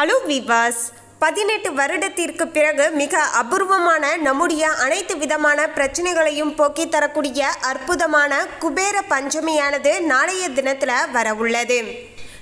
Hello விவாஸ் பதினெட்டு வருடத்திற்கு பிறகு மிக அபூர்வமான நம்முடைய அனைத்து விதமான பிரச்சனைகளையும் போக்கி தரக்கூடிய அற்புதமான குபேர பஞ்சமியானது நாளைய தினத்தில் வரவுள்ளது.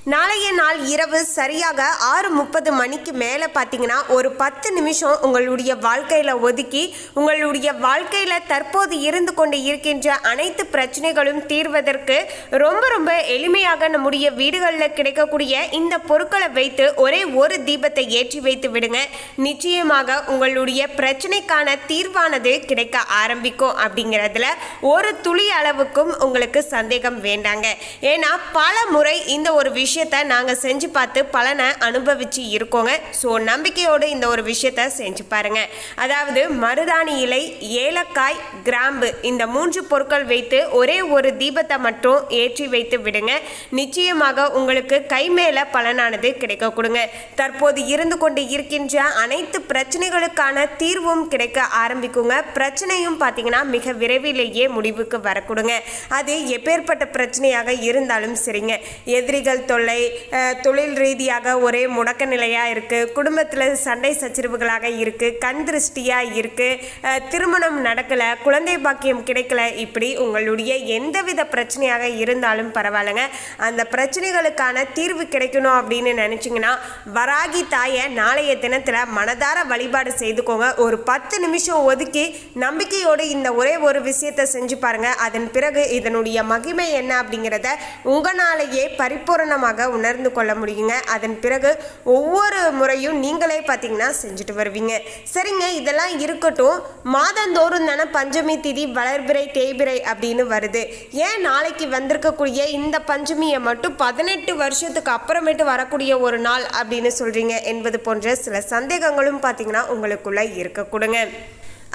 நாளைய நாள் இரவு சரியாக ஆறு முப்பது மணிக்கு மேலே பார்த்தீங்கன்னா ஒரு பத்து நிமிஷம் உங்களுடைய வாழ்க்கையில் ஒதுக்கி உங்களுடைய வாழ்க்கையில் தற்போது இருந்து கொண்டு இருக்கின்ற அனைத்து பிரச்சனைகளும் தீர்வதற்கு ரொம்ப ரொம்ப எளிமையாக நம்முடைய வீடுகளில் கிடைக்கக்கூடிய இந்த பொருட்களை வைத்து ஒரே ஒரு தீபத்தை ஏற்றி வைத்து விடுங்க. நிச்சயமாக உங்களுடைய பிரச்சனைக்கான தீர்வானது கிடைக்க ஆரம்பிக்கும் அப்படிங்கிறதுல ஒரு துளி அளவுக்கும் உங்களுக்கு சந்தேகம் வேண்டாங்க. ஏன்னா பல முறை இந்த ஒரு விஷயம் விஷயத்த நாங்கள் செஞ்சு பார்த்து பலனை அனுபவிச்சு இருக்கோங்க. ஸோ நம்பிக்கையோடு இந்த ஒரு விஷயத்த செஞ்சு பாருங்க. அதாவது மருதாணி இலை ஏலக்காய் கிராம்பு இந்த மூன்று பொருட்கள் வைத்து ஒரே ஒரு தீபத்தை மட்டும் ஏற்றி வைத்து விடுங்க. நிச்சயமாக உங்களுக்கு கை மேல பலனானது கிடைக்க கொடுங்க. தற்போது இருந்து கொண்டு இருக்கின்ற அனைத்து பிரச்சனைகளுக்கான தீர்வும் கிடைக்க ஆரம்பிக்குங்க. பிரச்சனையும் பார்த்தீங்கன்னா மிக விரைவிலேயே முடிவுக்கு வரக்கூடுங்க அது எப்பேற்பட்ட பிரச்சனையாக இருந்தாலும் சரிங்க. எதிரிகள் தொல்லை தொல்லை தொழில் ரீதியாக ஒரே முடக்க நிலையாக இருக்குது குடும்பத்தில் சண்டை சச்சரவுகளாக இருக்குது கண் திருஷ்டியாக இருக்குது திருமணம் நடக்கலை குழந்தை பாக்கியம் கிடைக்கல இப்படி உங்களுடைய எந்தவித பிரச்சனையாக இருந்தாலும் பரவாயில்லைங்க. அந்த பிரச்சனைகளுக்கான தீர்வு கிடைக்கணும் அப்படின்னு நினச்சிங்கன்னா வராகி தாயை நாளைய தினத்தில் மனதார வழிபாடு செய்துக்கோங்க. ஒரு பத்து நிமிஷம் ஒதுக்கி நம்பிக்கையோடு இந்த ஒரே ஒரு விஷயத்தை செஞ்சு பாருங்க. அதன் பிறகு இதனுடைய மகிமை என்ன அப்படிங்கிறத உங்களாலேயே பரிபூரணமாக உணர்ந்து கொள்ள முடியுங்க. அதன் பிறகு ஒவ்வொரு முறையும் நீங்களே பார்த்தீங்கன்னா செஞ்சுட்டு வருவீங்க. சரிங்க இதெல்லாம் இருக்கட்டும். மாதந்தோறும் தானே பஞ்சமி திதி வளர்பிறை தேய்பிறை அப்படின்னு வருது. ஏன் நாளைக்கு வந்திருக்கக்கூடிய இந்த பஞ்சமியை மட்டும் பதினெட்டு வருஷத்துக்கு அப்புறமேட்டு வரக்கூடிய ஒரு நாள் அப்படின்னு சொல்றீங்க என்பது போன்ற சில சந்தேகங்களும் பார்த்தீங்கன்னா உங்களுக்குள்ள இருக்கக்கூடுங்க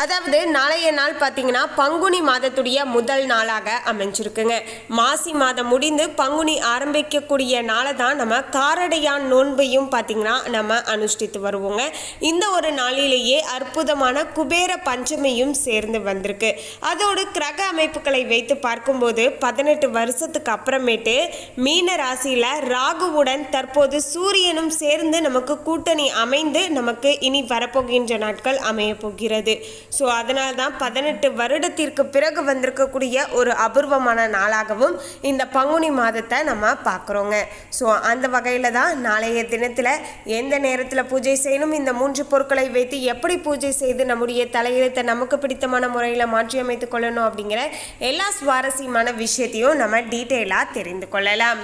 அதாவது நாளைய நாள் பார்த்தீங்கன்னா பங்குனி மாதத்துடைய முதல் நாளாக அமைஞ்சிருக்குங்க. மாசி மாதம் முடிந்து பங்குனி ஆரம்பிக்கக்கூடிய நாளை தான் நம்ம காரடையான் நோன்பையும் பார்த்தீங்கன்னா நம்ம அனுஷ்டித்து வருவோங்க. இந்த ஒரு நாளிலேயே அற்புதமான குபேர பஞ்சமியும் சேர்ந்து வந்திருக்கு. அதோடு கிரக அமைப்புகளை வைத்து பார்க்கும்போது பதினெட்டு வருஷத்துக்கு அப்புறமேட்டு மீன ராசியில் ராகுவுடன் தற்போது சூரியனும் சேர்ந்து நமக்கு கூட்டணி அமைந்து நமக்கு இனி வரப்போகின்ற நாட்கள் அமைய போகிறது ஸோ அதனால தான் பதினெட்டு வருடத்திற்கு பிறகு வந்திருக்கக்கூடிய ஒரு அபூர்வமான நாளாகவும் இந்த பங்குனி மாதத்தை நம்ம பார்க்குறோங்க. ஸோ அந்த வகையில் தான் நாளைய தினத்தில் எந்த நேரத்தில் பூஜை செய்யணும் இந்த மூன்று பொருட்களை வைத்து எப்படி பூஜை செய்து நம்முடைய தலையெழுத்தை நமக்கு பிடித்தமான முறையில் மாற்றியமைத்து கொள்ளணும் அப்படிங்கிற எல்லா சுவாரஸ்யமான விஷயத்தையும் நம்ம டீட்டெயிலாக தெரிந்து கொள்ளலாம்.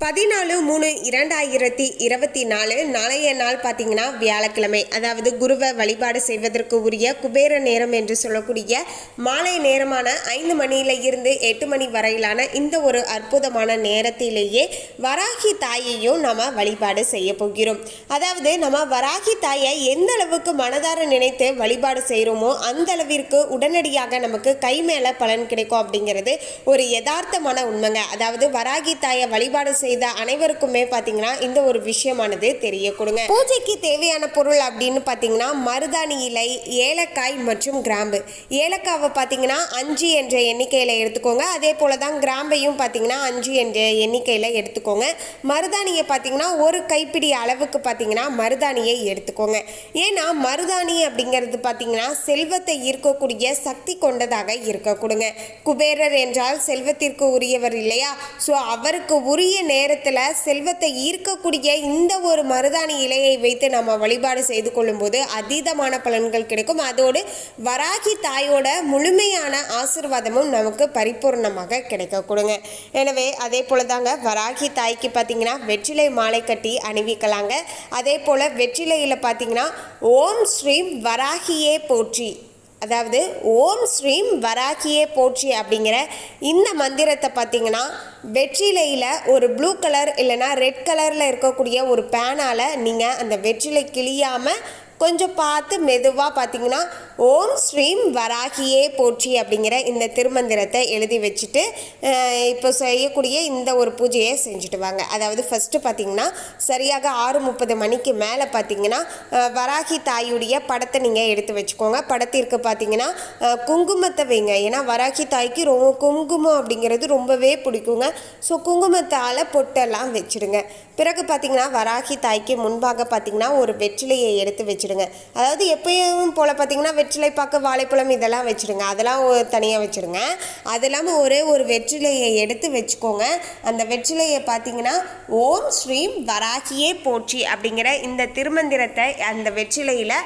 பதினாலு மூணு இரண்டாயிரத்தி இருபத்தி நாலு நாளைய நாள் பார்த்தீங்கன்னா வியாழக்கிழமை. அதாவது குருவை வழிபாடு செய்வதற்கு உரிய குபேர நேரம் என்று சொல்லக்கூடிய மாலை நேரமான ஐந்து மணியில இருந்து எட்டு மணி வரையிலான இந்த ஒரு அற்புதமான நேரத்திலேயே வராகி தாயையும் நம்ம வழிபாடு செய்ய போகிறோம். அதாவது நம்ம வராகி தாயை எந்த அளவுக்கு மனதார நினைத்து வழிபாடு செய்கிறோமோ அந்த அளவிற்கு உடனடியாக நமக்கு கை மேலே பலன் கிடைக்கும் அப்படிங்கிறது ஒரு யதார்த்தமான உண்மைங்க. அதாவது வராகி தாயை வழிபாடு செய்த அனைவருக்குமே பார்த்தீங்கன்னா இந்த ஒரு விஷயமானது தெரிய கொடுங்க பூஜைக்கு தேவையான பொருள் அப்படின்னு பார்த்தீங்கன்னா மருதாணி இலை ஏலக்காய் மற்றும் கிராம்பு. ஏலக்காவை பார்த்தீங்கன்னா அஞ்சு என்ற எண்ணிக்கையில் எடுத்துக்கோங்க. அதே போல தான் கிராம்பையும் பார்த்தீங்கன்னா அஞ்சு என்ற எண்ணிக்கையில் எடுத்துக்கோங்க. மருதாணியை பார்த்தீங்கன்னா ஒரு கைப்பிடி அளவுக்கு பார்த்தீங்கன்னா மருதாணியை எடுத்துக்கோங்க. ஏன்னா மருதாணி அப்படிங்கிறது பார்த்தீங்கன்னா செல்வத்தை ஈர்க்கக்கூடிய சக்தி கொண்டதாக இருக்க கொடுங்க. குபேரர் என்றால் செல்வத்திற்கு உரியவர் இல்லையா? ஸோ அவருக்கு உரிய நேரத்தில் செல்வத்தை ஈர்க்கக்கூடிய இந்த ஒரு மருதாணி இலையை வைத்து நம்ம வழிபாடு செய்து கொள்ளும்போது அதீதமான பலன்கள் கிடைக்கும். அதோடு வராகி தாயோட முழுமையான ஆசிர்வாதமும் நமக்கு பரிபூர்ணமாக கிடைக்க கொடுங்க. எனவே அதே போல தாங்க வராகி தாய்க்கு பார்த்தீங்கன்னா வெற்றிலை மாலை கட்டி அணிவிக்கலாங்க. அதே போல் வெற்றிலையில் பார்த்தீங்கன்னா ஓம் ஸ்ரீம் வராகியே போற்றி. அதாவது ஓம் ஸ்ரீம் வராகியே போற்றி அப்படிங்கிற இந்த மந்திரத்தை பார்த்தீங்கன்னா வெற்றிலையில் ஒரு ப்ளூ கலர் இல்லைன்னா ரெட் கலரில் இருக்கக்கூடிய ஒரு பேனால் நீங்கள் அந்த வெற்றிலை கிளியாமல் கொஞ்சம் பார்த்து மெதுவாக பார்த்தீங்கன்னா ஓம் ஸ்ரீம் வராகியே போற்றி அப்படிங்கிற இந்த திருமந்திரத்தை எழுதி வச்சுட்டு இப்போ செய்யக்கூடிய இந்த ஒரு பூஜையை செஞ்சுட்டு வாங்க. அதாவது ஃபஸ்ட்டு பார்த்தீங்கன்னா சரியாக ஆறு முப்பது மணிக்கு மேலே பார்த்தீங்கன்னா வராகி தாயுடைய படத்தை நீங்கள் எடுத்து வச்சுக்கோங்க. படத்திற்கு பார்த்தீங்கன்னா குங்குமத்தை வைங்க. ஏன்னா வராகி தாய்க்கு ரொம்ப குங்குமம் அப்படிங்கிறது ரொம்பவே பிடிக்குங்க. ஸோ குங்குமத்தால் பொட்டெல்லாம் வச்சுடுங்க. பிறகு பார்த்தீங்கன்னா வராகி தாய்க்கு முன்பாக பார்த்தீங்கன்னா ஒரு வெற்றிலையை எடுத்து வச்சுடுங்க. அதாவது எப்பயும் போல் பார்த்தீங்கன்னா வெற்றிலை பாக்கு வாழைப்பழம் இதெல்லாம் வச்சுடுங்க. அதெல்லாம் தனியாக வச்சுடுங்க. அது இல்லாமல் ஒரே ஒரு வெற்றிலையை எடுத்து வச்சுக்கோங்க. அந்த வெற்றிலையை பார்த்தீங்கன்னா ஓம் ஸ்ரீம் வராகியே போற்றி அப்படிங்கிற இந்த திருமந்திரத்தை அந்த வெற்றிலையில்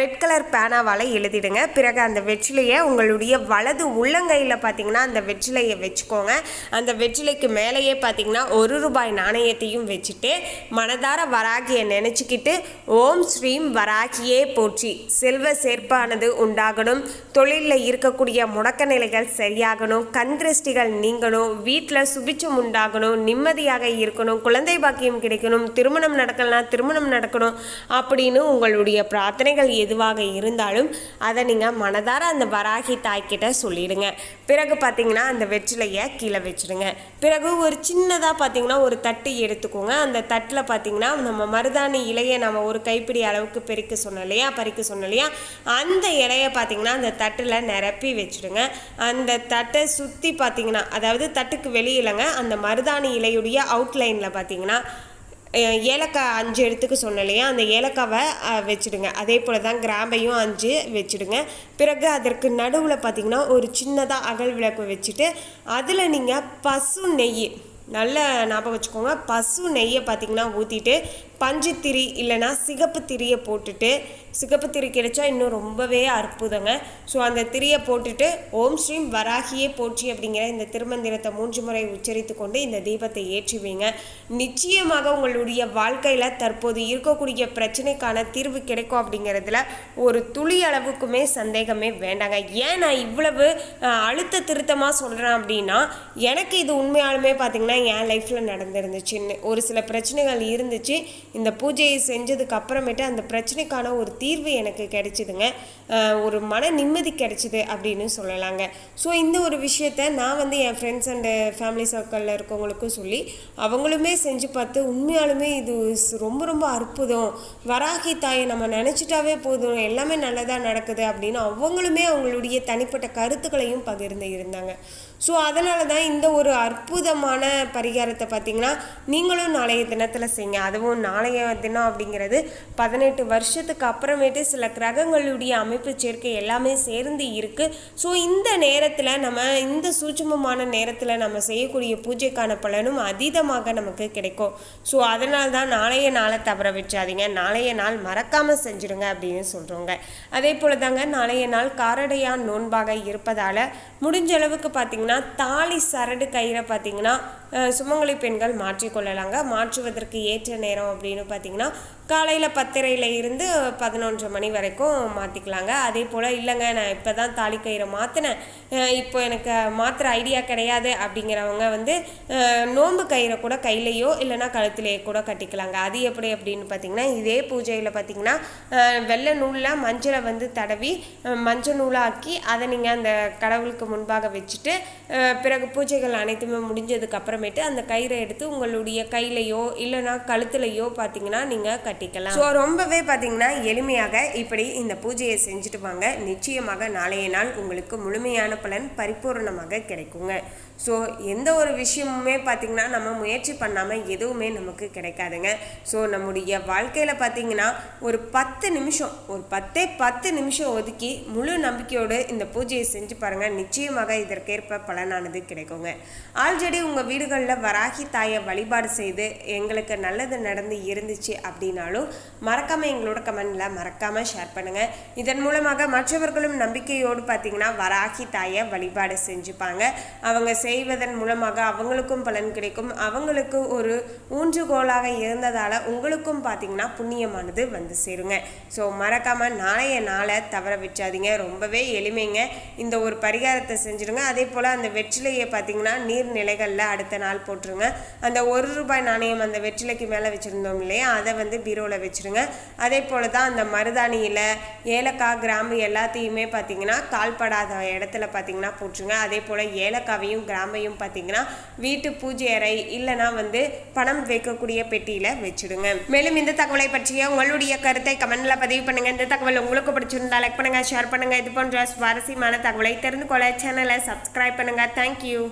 ரெட் கலர் பேனாவால் எழுதிடுங்க. பிறகு அந்த வெற்றிலையை உங்களுடைய வலது உள்ளங்கையில் பார்த்தீங்கன்னா அந்த வெற்றிலையை வச்சுக்கோங்க. அந்த வெற்றிலைக்கு மேலேயே பார்த்தீங்கன்னா ஒரு ரூபாய் நாணயத்தையும் வச்சுட்டு மனதார வராகியை நினச்சிக்கிட்டு ஓம் ஸ்ரீம் வராகியே போற்றி. செல்வ சேர்ப்பானது உண்டாகணும். தொழிலில் இருக்கக்கூடிய முடக்க நிலைகள் சரியாகணும். கந்திருஷ்டிகள் நீங்கணும். வீட்டில் சுபிச்சம் உண்டாகணும். நிம்மதியாக இருக்கணும். குழந்தை பாக்கியம் கிடைக்கணும். திருமணம் நடக்கலாம் திருமணம் நடக்கணும் அப்படின்னு உங்களுடைய பிரார்த்தனைகள் எதுவாக இருந்தாலும் அதை நீங்கள் மனதார அந்த வராகி தாய்கிட்ட சொல்லிடுங்க. பிறகு பார்த்தீங்கன்னா அந்த வெற்றிலையை கீழே வச்சிடுங்க. பிறகு ஒரு சின்னதாக பார்த்தீங்கன்னா ஒரு தட்டு எடுத்துக்கோங்க. அந்த தட்டில் பார்த்தீங்கன்னா நம்ம மருதாணி இலையை நம்ம ஒரு கைப்பிடி அளவுக்கு பெருக்க சொன்னோம் இல்லையா பறிக்க சொன்னோம் இல்லையா அந்த இலையை பார்த்தீங்கன்னா அந்த தட்டில் நிரப்பி வச்சுடுங்க. அந்த தட்டை சுற்றி பார்த்தீங்கன்னா அதாவது தட்டுக்கு வெளியிலங்க அந்த மருதாணி இலையுடைய அவுட்லைனில் பார்த்தீங்கன்னா ஏலக்காய் அஞ்சு எடுத்துக்க சொன்னலையா இல்லையா அந்த ஏலக்காவை வச்சுடுங்க. அதே போல் தான் கிராம்பையும் அஞ்சு வச்சிடுங்க. பிறகு அதற்கு நடுவில் பார்த்தீங்கன்னா ஒரு சின்னதாக அகல் விளக்கு வச்சுட்டு அதில் நீங்கள் பசு நெய் நல்ல ஞாபகம் வச்சுக்கோங்க. பசு நெய்யை பார்த்தீங்கன்னா ஊற்றிட்டு பஞ்சுத்திரி இல்லைன்னா சிகப்பு திரியை போட்டுட்டு சிகப்பு திரி கிடைச்சா இன்னும் ரொம்பவே அற்புதங்க. ஸோ அந்த திரியை போட்டுட்டு ஓம் ஸ்ரீம் வராகியே போற்றி அப்படிங்கிற இந்த திருமந்திரத்தை மூன்று முறை உச்சரித்து கொண்டு இந்த தீபத்தை ஏற்றுவீங்க. நிச்சயமாக உங்களுடைய வாழ்க்கையில் தற்போது இருக்கக்கூடிய பிரச்சனைக்கான தீர்வு கிடைக்கும் அப்படிங்கிறதுல ஒரு துளி அளவுக்குமே சந்தேகமே வேண்டாங்க. ஏன் நான் இவ்வளவு அழுத்த திருத்தமாக சொல்கிறேன் அப்படின்னா எனக்கு இது உண்மையாலுமே பார்த்தீங்கன்னா என் லைஃப்பில் நடந்துருந்துச்சுன்னு. ஒரு சில பிரச்சனைகள் இருந்துச்சு. இந்த பூஜையை செஞ்சதுக்கு அப்புறமேட்டு அந்த பிரச்சனைக்கான ஒரு தீர்வு எனக்கு கிடைச்சிதுங்க. ஒரு மன நிம்மதி கிடைச்சிது அப்படின்னு சொல்லலாங்க. ஸோ இந்த ஒரு விஷயத்த நான் வந்து என் ஃப்ரெண்ட்ஸ் அண்டு ஃபேமிலி சர்க்கிளில் இருக்கவங்களுக்கும் சொல்லி அவங்களுமே செஞ்சு பார்த்து உண்மையாலுமே இது ரொம்ப ரொம்ப அற்புதம். வராகி தாயை நம்ம நினச்சிட்டாவே போதும். எல்லாமே நல்லதாக நடக்குது அப்படின்னு அவங்களுமே அவங்களுடைய தனிப்பட்ட கருத்துக்களையும் பகிர்ந்து இருந்தாங்க. ஸோ அதனால தான் இந்த ஒரு அற்புதமான பரிகாரத்தை பார்த்தீங்கன்னா நீங்களும் நாளைய தினத்தில் செய்யுங்க. அதுவும் நாளைய தினம் அப்படிங்கிறது பதினெட்டு வருஷத்துக்கு அப்புறமேட்டு சில கிரகங்களுடைய அமைப்பு சேர்க்கை எல்லாமே சேர்ந்து இருக்குது ஸோ இந்த நேரத்தில் நம்ம இந்த சூட்சமமான நேரத்தில் நம்ம செய்யக்கூடிய பூஜைக்கான பலனும் அதீதமாக நமக்கு கிடைக்கும். ஸோ அதனால தான் நாளைய நாளை தவற வச்சாதீங்க. நாளைய நாள் மறக்காமல் செஞ்சுடுங்க அப்படின்னு சொல்கிறோங்க அதே போல் தாங்க நாளைய நாள் காரடையான் நோன்பாக இருப்பதால் முடிஞ்ச அளவுக்கு பார்த்தீங்கன்னா தாலி சரடு கயிறை பார்த்தீங்கன்னா சுமங்கலி பெண்கள் மாற்றிக்கொள்ளலாங்க மாற்றுவதற்கு ஏற்ற நேரம் அப்படின்னு பார்த்தீங்கன்னா காலையில் பத்தரையில் இருந்து பதினொன்றரை மணி வரைக்கும் மாற்றிக்கலாங்க அதே போல் இல்லைங்க நான் இப்போ தான் தாலி கயிறை மாற்றினேன் இப்போ எனக்கு மாற்றுற ஐடியா கிடையாது அப்படிங்கிறவங்க வந்து நோன்பு கயிறை கூட கையிலையோ இல்லைன்னா கழுத்துலேயோ கூட கட்டிக்கலாங்க. அது எப்படி அப்படின்னு பார்த்தீங்கன்னா இதே பூஜையில் பார்த்தீங்கன்னா வெள்ளை நூலில் மஞ்சளை வந்து தடவி மஞ்சள் நூலாக்கி அதை நீங்கள் அந்த கடவுளுக்கு முன்பாக வச்சுட்டு பிறகு பூஜைகள் அனைத்துமே முடிஞ்சதுக்கப்புறம் அப்புறமேட்டு அந்த கயிறை எடுத்து உங்களுடைய கையிலையோ இல்லைனா கழுத்துலையோ பார்த்தீங்கன்னா நீங்கள் கட்டிக்கலாம். ஸோ ரொம்பவே பார்த்தீங்கன்னா எளிமையாக இப்படி இந்த பூஜையை செஞ்சுட்டு வாங்க. நிச்சயமாக நாளைய நாள் உங்களுக்கு முழுமையான பலன் பரிபூரணமாக கிடைக்குங்க. ஸோ எந்த ஒரு விஷயமுமே பார்த்திங்கன்னா நம்ம முயற்சி பண்ணாமல் எதுவுமே நமக்கு கிடைக்காதுங்க. ஸோ நம்முடைய வாழ்க்கையில் பார்த்திங்கன்னா ஒரு பத்து நிமிஷம் ஒரு பத்தே பத்து நிமிஷம் ஒதுக்கி முழு நம்பிக்கையோடு இந்த பூஜையை செஞ்சு பாருங்கள் நிச்சயமாக இதற்கேற்ப பலனானது கிடைக்குங்க. ஆல்ரெடி உங்கள் வீடுகளில் வராகி தாயை வழிபாடு செய்து எங்களுக்கு நல்லது நடந்து இருந்துச்சு அப்படின்னாலும் மறக்காமல் எங்களோட கமெண்டில் மறக்காமல் ஷேர் பண்ணுங்கள் இதன் மூலமாக மற்றவர்களும் நம்பிக்கையோடு பார்த்தீங்கன்னா வராகி தாயை வழிபாடு செஞ்சுப்பாங்க. அவங்க செய்வதன் மூலமாக அவங்களுக்கும் பலன் கிடைக்கும். அவங்களுக்கு ஒரு ஊன்றுகோலாக இருந்ததால் உங்களுக்கும் பார்த்தீங்கன்னா புண்ணியமானது வந்து சேருங்க. ஸோ மறக்காமல் நாளைய நாளை தவற விட்டுறாதீங்க. ரொம்பவே எளிமைங்க. இந்த ஒரு பரிகாரத்தை செஞ்சுருங்க அதே போல் அந்த வெற்றிலையை பார்த்தீங்கன்னா நீர்நிலைகளில் அடுத்த நாள் போட்டுருங்க. அந்த ஒரு ரூபாய் நாணயம் அந்த வெற்றிலைக்கு மேலே வச்சுருந்தோம் இல்லையா? அதை வந்து பீரோவில் வச்சுருங்க. அதே போல் தான் அந்த மருதாணியில் ஏலக்காய் கிராம்பு எல்லாத்தையுமே பார்த்தீங்கன்னா கால்படாத இடத்துல பார்த்தீங்கன்னா போட்டுருங்க. அதே போல் ஏலக்காவையும் கிராமையும் பார்த்தீங்கன்னா வீட்டு பூஜை அறை இல்லைனா வந்து பணம் வைக்கக்கூடிய பெட்டியில் வச்சுடுங்க. மேலும் இந்த தகவலை பற்றிய உங்களுடைய கருத்தை கமெண்ட்ல பதிவு பண்ணுங்க. இந்த தகவல் உங்களுக்கு பிடிச்சிருந்தா லைக் பண்ணுங்க ஷேர் பண்ணுங்க. இது போன்ற சுவாரஸ்யமான தகவலை தெரிந்து கொள்ள சேனலை சப்ஸ்கிரைப் பண்ணுங்க. தேங்க்யூ